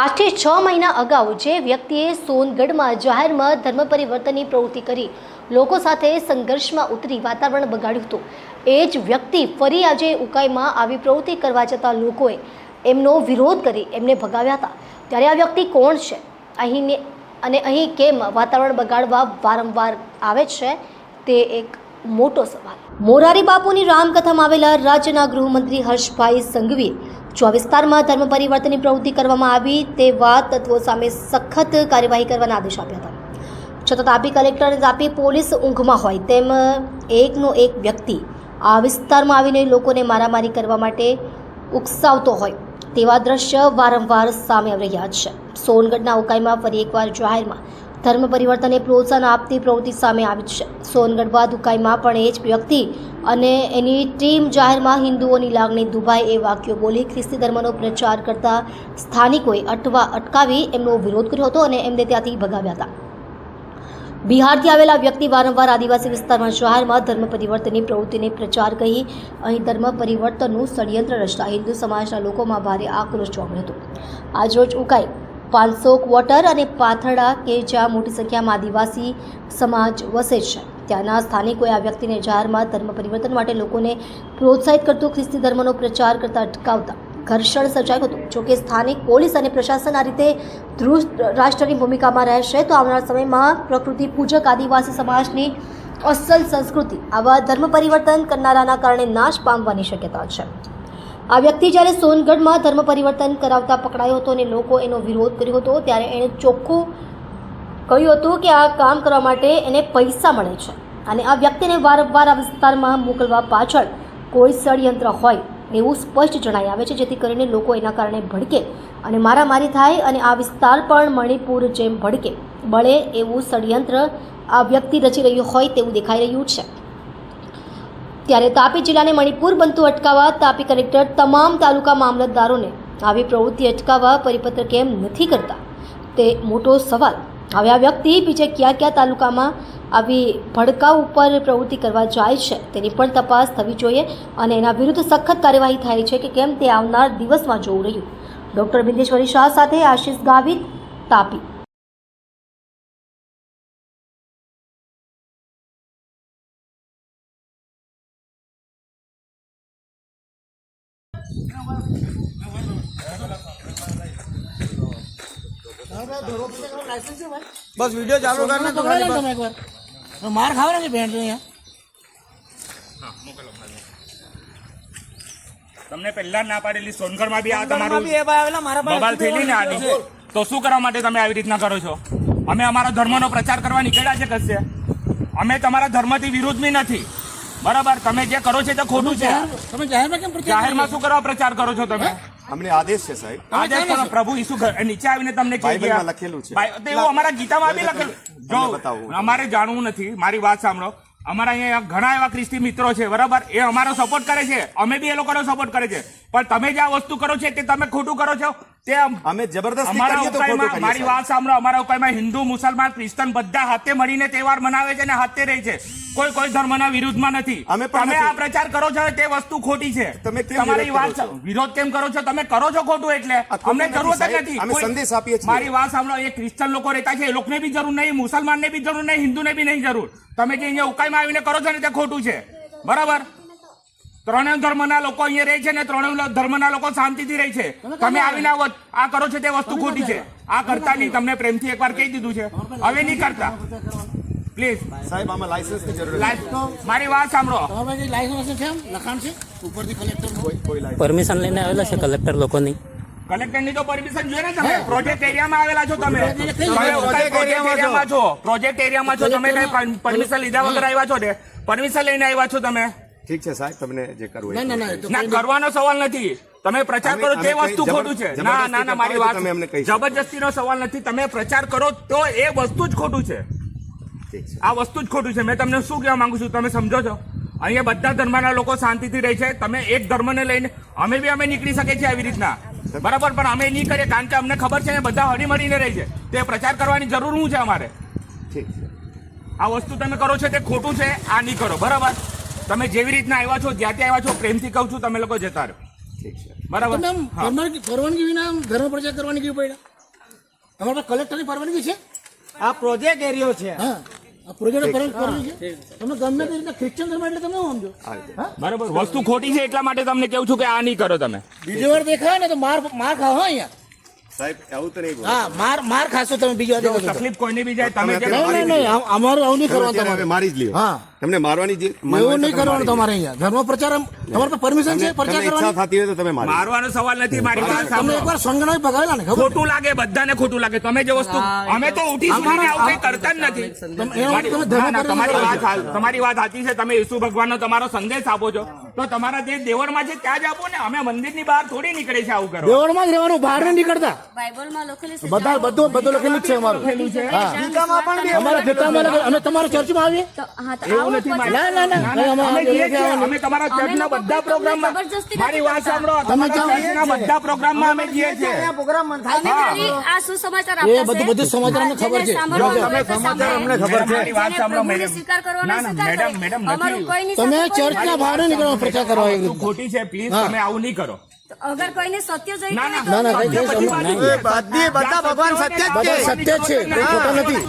આજથી છ મહિના અગાઉ જે વ્યક્તિએ સોનગઢમાં જાહેરમાં ધર્મ પરિવર્તનની પ્રવૃત્તિ કરી, લોકો સાથે સંઘર્ષમાં ઉતરી વાતાવરણ બગાડ્યું હતું. એ જ વ્યક્તિ ફરી આજે ઉકાઈમાં આવી પ્રવૃત્તિ કરવા જતા લોકોએ એમનો વિરોધ કરી એમને ભગાવ્યા હતા. ત્યારે આ વ્યક્તિ કોણ છે? અહીં અને અહીં કેમ વાતાવરણ બગાડવા વારંવાર આવે છે? તે એક મોટો સવાલ. મોરારી બાપુની રામકથામાં આવેલા રાજ્યના ગૃહમંત્રી હર્ષભાઈ સંઘવીએ જો આ વિસ્તારમાં ધર્મ પરિવર્તનની પ્રવૃત્તિ કરવામાં આવી તેવા તત્વો સામે સખત કાર્યવાહી કરવાના આદેશ આપ્યા હતા. છતાં તાપી કલેક્ટર તાપી પોલીસ ઊંઘમાં હોય તેમ એકનો એક વ્યક્તિ આ વિસ્તારમાં આવીને લોકોને મારામારી કરવા માટે ઉકસાવતો હોય તેવા દ્રશ્ય વારંવાર સામે આવી રહ્યા છે. સોનગઢના ઉકાઈમાં ફરી એકવાર જાહેરમાં ધર્મ પરિવર્તનને પ્રોત્સાહન આપતી પ્રવૃત્તિ સામે આવી છે. સોનગઢ બાદ ઉકાઈમાં પણ એ જ વ્યક્તિ અને એની ટીમ જાહેરમાં હિન્દુઓની લાગણી દુભાઈ એ વાક્યો બોલી ખ્રિસ્તી ધર્મનો પ્રચાર કરતા સ્થાનિકોએ અટવા અટકાવી એમનો વિરોધ કર્યો હતો અને એમને ત્યાંથી ભગાવ્યા હતા. બિહારથી આવેલા વ્યક્તિ વારંવાર આદિવાસી વિસ્તારમાં શહેરમાં ધર્મ પરિવર્તનની પ્રવૃત્તિને પ્રચાર કહી અહીં ધર્મ પરિવર્તનનું ષડયંત્ર રચતા હિન્દુ સમાજના લોકોમાં ભારે આક્રોશ જોવા મળ્યો હતો. આજરોજ ઉકાઈ પાંચસો ક્વોટર અને પાથરડા કે જ્યાં મોટી સંખ્યામાં આદિવાસી સમાજ વસે છે. ત્યાંના સ્થાનિકોએ આ વ્યક્તિને જાહેરમાં ધર્મ પરિવર્તન માટે લોકોને પ્રોત્સાહિત કરતું ખ્રિસ્તી ધર્મનો પ્રચાર કરતા અટકાવતા ઘર્ષણ સર્જાયું હતું. જોકે સ્થાનિક પોલીસ અને પ્રશાસન આ રીતે ધ્રુવ રાષ્ટ્રની ભૂમિકામાં રહેશે, તો આવનારા સમયમાં પ્રકૃતિ પૂજક આદિવાસી સમાજની અસલ સંસ્કૃતિ આવા ધર્મ પરિવર્તન કરનારાના કારણે નાશ પામવાની શક્યતા છે. આ વ્યક્તિ જ્યારે સોનગઢમાં ધર્મ પરિવર્તન કરાવતા પકડાયો હતો અને લોકો એનો વિરોધ કર્યો હતો, ત્યારે એણે ચોખ્ખું કહ્યું હતું કે આ કામ કરવા માટે એને પૈસા મળે છે અને આ વ્યક્તિને વારંવાર આ વિસ્તારમાં મોકલવા પાછળ કોઈ ષડયંત્ર હોય એવું સ્પષ્ટ જણાઈ આવે છે, જેથી કરીને લોકો એના કારણે ભડકે અને મારામારી થાય અને આ વિસ્તાર પણ મણિપુર જેમ ભડકે. બળે એવું ષડયંત્ર આ વ્યક્તિ રચી રહ્યું હોય તેવું દેખાઈ રહ્યું છે. ત્યારે તાપી જિલ્લાને મણિપુર બનતું અટકાવવા તાપી કલેક્ટર તમામ તાલુકા મામલતદારોને આવી પ્રવૃત્તિ અટકાવવા પરિપત્ર કેમ નથી કરતા? તે મોટો સવાલ. હવે આ વ્યક્તિ બીજે કયા કયા તાલુકામાં આવી ભડકાઉ ઉપર પ્રવૃત્તિ કરવા જાય છે તેની પણ તપાસ થવી જોઈએ અને એના વિરુદ્ધ સખત કાર્યવાહી થાય છે કે કેમ તે આવનાર દિવસમાં જોવું રહ્યું. ડૉક્ટર બિંદેશ્વરી શાહ સાથે આશિષ ગાવિત, તાપી. બસ વિડિયો ચાલુ કર ને પકડાઈ લો તમે એકવાર. માર ખાવ ને ભેંટ અહીંયા. તમને પહેલા ના પાડેલી સોનગઢમાં બી આ તમારું તમારું બી એ ભાઈ આવેલા મારા પાસે બબાલ થયેલી ને આની તો શું કરવા માટે તમે આવી રીતના કરો છો? અમે અમારા ધર્મનો પ્રચાર કરવા નીકળ્યા છે કશે. અમે તમારા ધર્મથી વિરુદ્ધમી નથી. બરાબર તમે જે કરો છો તે ખોટું છે. તમે જાહેરમાં કેમ જાહેરમાં શું કરવા પ્રચાર કરો છો તમે? અમને આદેશ છે સાહેબ. આદેશ કરો પ્રભુ ઈસુ નીચે આવીને તમને કહી ગયા. લખેલું છે. એવું અમારા ગીતામાં બી લખેલું. જો બતાવું. અમારે જાણવું નથી. મારી વાત સાંભળો. અમારા અહીંયા ઘણા એવા ખ્રિસ્તી મિત્રો છે બરાબર? એ અમારો સપોર્ટ કરે છે. અમે બી એ લોકોનો સપોર્ટ કરે છે. પણ તમે જે આ વસ્તુ કરો છો તે તમે ખોટું કરો છો? તે અમે જબરદસ્તી અમારા કરીએ તો ખોટું ઉપાયમાં કરીએ, મારી વાત સાંભળો અમારા ઉપાયમાં હિન્દુ મુસલમાન ક્રિશ્ચન બધા હાથે મળીને તહેવાર મનાવે છે અને હાથે રહે છે. કોઈ કોઈ ધર્મના વિરુદ્ધમાં નથી. અમે તમે આ પ્રચાર કરો છો તે વસ્તુ ખોટી છે. તમે તમારી વિરોધ વાત વિરોધ કેમ કરો છો? તમે કરો છો ખોટું એટલે. અમને જરૂરત જ નથી. અમે સંદેશ આપીએ છીએ. મારી વાત સાંભળો એ ક્રિશ્ચન લોકો રહેતા છે એ લોકોને બી જરૂર નહીં મુસલમાનને બી જરૂર નહીં હિન્દુને બી નહીં જરૂર. તમે જે અહીંયા ઉકાઈમાં આવીને કરો છો ને તે ખોટું છે. બરાબર? ત્રણેય ધર્મના લોકો અહીંયા રહે છે ને ત્રણેય ધર્મના લોકો શાંતિથી રહે છે. તમે આવીને આ આ કરો છો તે વસ્તુ ખોટી છે. આ કરતા નહીં તમને પ્રેમથી એકવાર કહી દીધું છે. હવે નહીં કરતા. પ્લીઝ સાહેબ આમાં લાયસન્સની જરૂર નથી. મારી વાત સાંભળો. તમારા લાયસન્સ છે એમ લખાણ છે? ઉપરથી કલેક્ટર પરમિશન લઈને આવેલા છે કલેક્ટર લોકોની. કલેક્ટરની તો પરમિશન જોઈએ ને તમે. પ્રોજેક્ટ એરિયામાં આવેલા છો તમે. પ્રોજેક્ટ એરિયામાં એરિયામાં છો. પ્રોજેક્ટ એરિયામાં છો. તમે કઈ પરમિશન લીધા વગર આવ્યા છો ને પરમિશન લઈને આવ્યા છો તમે? ઠીક છે સાહેબ તમને જે કરવું ના ના ના કરવાનો સવાલ નથી. તમે પ્રચાર કરો તે વસ્તુ ખોટું છે. ના ના ના મારી વાત તમે અમને. જબરજસ્તીનો સવાલ નથી. તમે પ્રચાર કરો તો એ વસ્તુ જ ખોટું છે. આ વસ્તુ જ ખોટું છે. મેં તમને શું કહેવા માંગુ છું તમે સમજો છો. અહીંયા બધા ધર્મના લોકો શાંતિથી રહે છે. તમે એક ધર્મને લઈને અમે બી અમે નીકળી શકીએ છીએ આવી રીતના. બરાબર? પણ અમે નહીં કરીએ કારણ કે અમને ખબર છે બધા હળીમળીને રહે છે. તે પ્રચાર કરવાની જરૂર શું છે અમારે? આ વસ્તુ તમે કરો છો તે ખોટું છે આ નહીં કરો. બરાબર? તમે જેવી રીતના આવ્યા છો જ્યાં ત્યાં આવ્યા છો પ્રેમથી કહું છું તમે લોકો જતા રહો. બરાબર? તમે પરવાનગી પરવાનગી વિના ધર્મ પ્રચાર કરવાની કેવી પડ્યા અમારા પાસે કલેક્ટરની પરવાનગી છે? આ પ્રોજેક્ટ એરિયો છે. હા. આ પ્રોજેક્ટ પરવાનગી છે? તમે ગમે તે રીતના ખ્રિશ્ચન ધર્મ એટલે તમે સમજો? આ રીતે હા? બરાબર. વસ્તુ ખોટી છે એટલા માટે તમને કેવું છું કે આ નહીં કરો તમે. બીજી વાર દેખાય ને તો માર માર ખાઓ હા અહીંયા. સાહેબ આવું તો નહીં હા માર માર ખાશો તમે બીજી વાર તકલીફ કોઈની બી જાય તમે અમારું આવું નહીં કરવાનું તમારે મારી જ લ્યો? હા. તમને મારવાની જે એવું નહીં કરવાનું તમારે અહીંયા. ધર્મ પ્રચાર તમારે પરમિશન છે પ્રચાર ઈચ્છા કરવાની? થતી હોય તો તમે મારો મારવાનો સવાલ નથી મારી પાસે તમને એકવાર સંગણો ભગાવેલા ને ખોટું લાગે બધાને ખોટું લાગે. તમે જે વસ્તુ અમે તો ઉઠી સુધીને આવું કઈ કરતા જ નથી. તમારી વાત તમારી વાત સાચી છે. તમે ઈસુ ભગવાનનો તમારો સંદેશ આપો છો. તો તમારા જે દેવળમાં છે ત્યાં જ આપો ને. અમે મંદિરની બહાર થોડી નીકળે છે આવું કરો. દેવળમાં જ રહેવાનું બહાર નહીં નીકળતા. બાઇબલમાં લખેલું છે બધા બધું બધું લખેલું છે અમારું. અમારા જતામાં અમે તમારા ચર્ચમાં આવીએ પછી ના ના ના. ના, નહીં, ના, અમારા અમે જઈએ છીએ. અમે તમારા ચર્ચના બધા પ્રોગ્રામમાં મારી વાત સાંભળો તમે તમારા ચર્ચના બધા પ્રોગ્રામમાં અમે જઈએ છીએ. પ્રોગ્રામ થાય. અમે ખાલી એ બધું બધું સમાચાર અમને ખબર છે. ખબર. મારી વાત સાંભળો, મેડમ. સ્વીકાર કરવાનો મેડમ, મેડમ, નથી. તમે કોઈ ચર્ચના બહાર નીકળવા પ્રચાર કરવા ખોટી છે પ્લીઝ તમે આવું નહીં કરો. અગર કોઈને સત્ય જોઈ ના, ના, ના, કઈ કઈ બધી સમજ નહીં. બધી બધા ભગવાન સત્ય જ છે સત્ય છે કોઈ ખોટા નથી.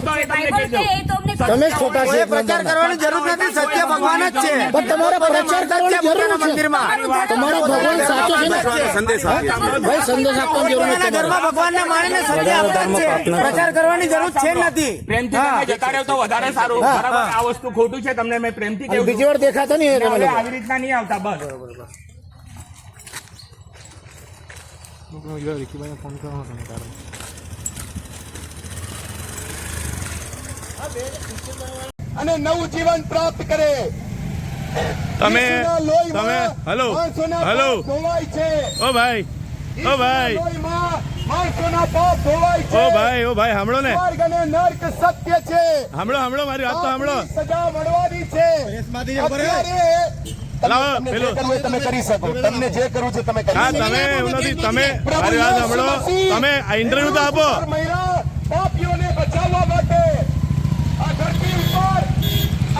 તમે ખોટા છે પ્રચાર કરવાની જરૂર નથી સત્ય ભગવાન જ છે. પણ તમારે પ્રચાર કરવાની જરૂર છે મંદિરમાં. તમારો ભગવાન સાચો છે સંદેશ ભાઈ સંદેશ આપવાની જરૂર નથી ઘરમાં ભગવાનને માણીને સત્ય આપતા છે. પ્રચાર કરવાની જરૂર છે નથી. પ્રેમથી તમે જતા રહો તો વધારે સારું. બરાબર આ વસ્તુ ખોટું છે તમને મેં પ્રેમથી કહ્યું બીજી વાર દેખાતો નહીં. આવી રીતના નહીં આવતા બસ. અને નવું જીવન પ્રાપ્ત કરે. તમે તમે હલો માણસોના હલો. ધોવાય છે. ઓ ભાઈ ઓ ભાઈ. માણસોના પાપ ધોવાય છે. ઓ ભાઈ ઓ ભાઈ સાંભળો ને. સ્વર્ગ અને નર્ક સત્ય છે. સાંભળો સાંભળો મારી વાત તો સાંભળો. સજા મળવાની છે. અત્યારે તમે- લાવો, તમને જે પેલું. કરવું હોય તમે કરી શકો. તમને જે કરવું છે તમે કરી શકો. તમે એવું નથી તમે મારી વાત સાંભળો. તમે આ ઇન્ટરવ્યુ તો આપો. પાપીઓને બચાવવા માટે આ ધરતી ઉપર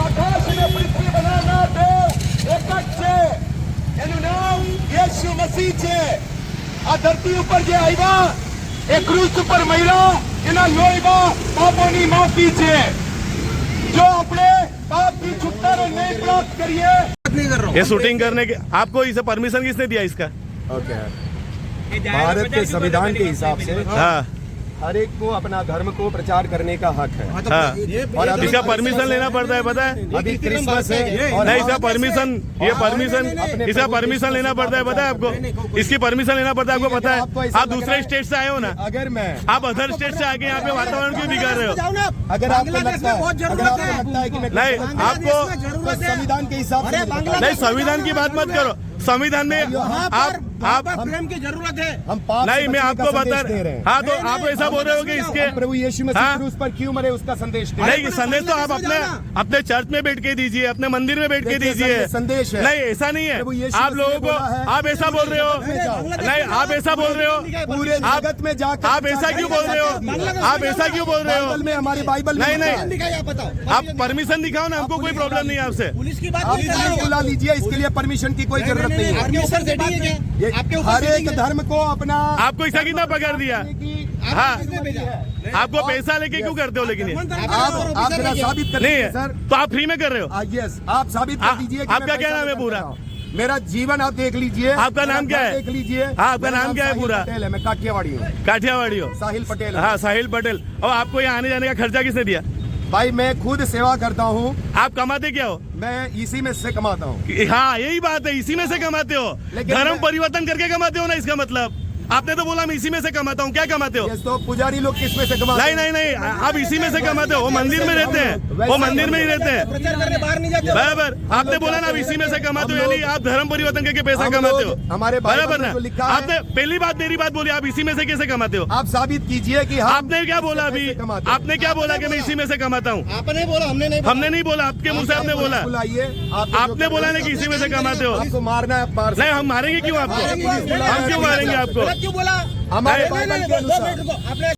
આકાશ અને પૃથ્વી બનાવનાર દેવ એક જ છે. એનું નામ યેસુ મસીહ છે. આ ધરતી ઉપર જે આવ્યા એ ક્રુસ ઉપર મહિલા એના લોહીમાં પાપોની માફી છે. જો આપણે પાપથી છુટકારો નહીં પ્રાપ્ત કરીએ ये शूटिंग करने के आपको इसे परमिशन किसने दिया इसका भारत के संविधान के हिसाब से हाँ हर एक को अपना धर्म को प्रचार करने का हक है। हाँ। और अभी इसका परमिशन लेना पड़ता है पता है? अभी क्रिसमस है? और नहीं इसका परमिशन ये परमिशन इसका परमिशन लेना पड़ता है पता है आपको? इसकी परमिशन लेना पड़ता है आपको पता है? आप दूसरे स्टेट से आए हो ना। अगर मैं आप अदर स्टेट से आके यहाँ पे वातावरण क्यों बिगाड़ रहे हो? अगर आपको लगता है है। नहीं आपको संविधान के हिसाब से नहीं संविधान की बात मत करो। संविधान में आप आप प्रेम की ज़रूरत है हम पाप नहीं मैं आपको बता रहे हाँ तो आप ऐसा बोल रहे हो कि इसके प्रभु यीशु मसीह हाँ? क्रूस पर क्यों मरे उसका संदेश नहीं संदेश तो आप अपने अपने चर्च में बैठ के दीजिए अपने मंदिर में बैठ के दीजिए संदेश है। नहीं ऐसा नहीं है आप लोगों है, को आप ऐसा बोल रहे हो नहीं आप ऐसा बोल रहे हो पूरे जगत में जाकर आप ऐसा क्यों बोल रहे हो आप ऐसा क्यों बोल रहे हो में हमारी बाइबल नहीं है। नहीं आप परमिशन दिखाओ ना हमको कोई प्रॉब्लम नहीं है आपसे आप पुलिस बुला लीजिए इसके लिए परमिशन की कोई ज़रूरत नहीं है ये हर एक धर्म को अपना आपको ऐसा कितना पकड़ दिया? हाँ। आपको पैसा लेके क्यों करते हो लेकिन आप आप साबित कर नहीं सर। तो आप फ्री में कर रहे हो? यस आप साबित कर दीजिए आपका क्या नाम है पूरा? हूँ। मेरा जीवन आप देख लीजिए। आपका नाम क्या है? देख लीजिए। हाँ, आपका नाम क्या है पूरा? पटेल है मैं काठियावाड़ी हूँ। काठियावाड़ी हो। साहिल पटेल। हाँ साहिल पटेल। और आपको यहाँ आने जाने का खर्चा किसने दिया? भाई मैं खुद सेवा करता हूँ आप कमाते क्या हो मैं इसी में से कमाता हूँ कि- हाँ यही बात है इसी में से कमाते हो लेकिन धर्म मैं- परिवर्तन करके कमाते हो ना इसका मतलब आपने तो बोला मैं इसी में से कमाता हूँ। क्या कमाते हो? तो पुजारी लोग किसमें से कमाते नहीं नहीं नहीं आप इसी में से कमाते हो वो मंदिर में रहते हैं वो मंदिर में ही रहते हैं। बराबर आपने बोला ना आप इसी में से कमाते हो यानी आप धर्म परिवर्तन करके पैसा कमाते हो। हमारे बराबर ना? आपने पहली बात मेरी बात बोली आप इसी में से कैसे कमाते हो? आप साबित कीजिए की आपने क्या बोला अभी? आपने क्या बोला की मैं इसी में से कमाता हूँ? आपने बोला हमने नहीं हमने नहीं बोला आपके मुँह से आपने बोला। आपने बोला ना की इसी में से कमाते हो। आपको मारना है नहीं हम मारेंगे क्यों आपको? हम क्यों मारेंगे आपको? क्यों बोला हमारे